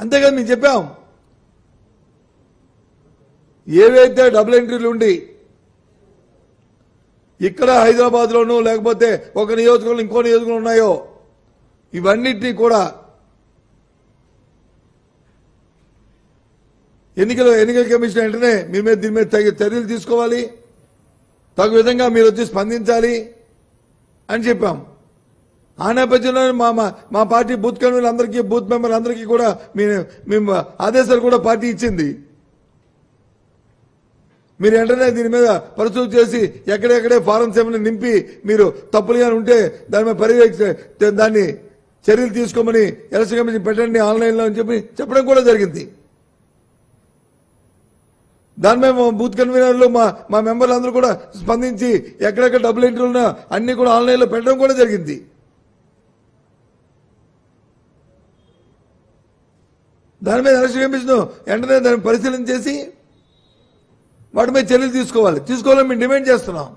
అంతేకాదు మేము చెప్పాం. ఏవైతే డబుల్ ఎంట్రీలు ఉండి ఇక్కడ హైదరాబాద్లోనూ లేకపోతే ఒక నియోజకవర్గం ఇంకో నియోజకవర్గం ఉన్నాయో ఇవన్నిటినీ కూడా ఎన్నికల ఎన్నికల కమిషన్ వెంటనే మీ మీద దీని మీద తగిన చర్యలు తీసుకోవాలి. తగు విధంగా మీరు వచ్చి స్పందించాలి అని చెప్పాం. ఆ నేపథ్యంలో మా మా పార్టీ బూత్ కన్వీనర్ అందరికీ బూత్ మెంబర్ అందరికీ కూడా మేము మేము ఆదేశాలు కూడా పార్టీ ఇచ్చింది. మీరు వెంటనే దీని మీద పరిశోధన చేసి ఎక్కడెక్కడే ఫారం ఏమైనా నింపి మీరు తప్పులుగా ఉంటే దాని మీద పర్యవేక్ష దాన్ని చర్యలు తీసుకోమని ఎలక్షన్ కమిషన్ పెట్టండి ఆన్లైన్లో అని చెప్పి చెప్పడం కూడా జరిగింది. దానిపై మా బూత్ కన్వీనర్లు మా మా మెంబర్లు అందరూ కూడా స్పందించి ఎక్కడెక్కడ డబ్బులు ఎంట్రీ ఉన్నా అన్ని కూడా ఆన్లైన్లో పెట్టడం కూడా జరిగింది. దాని మీద అరెస్ట్ కమిషన్ వెంటనే దాన్ని పరిశీలన చేసి వాటి మీద చర్యలు తీసుకోవాలి. తీసుకోవాలని మేము డిమాండ్ చేస్తున్నాం.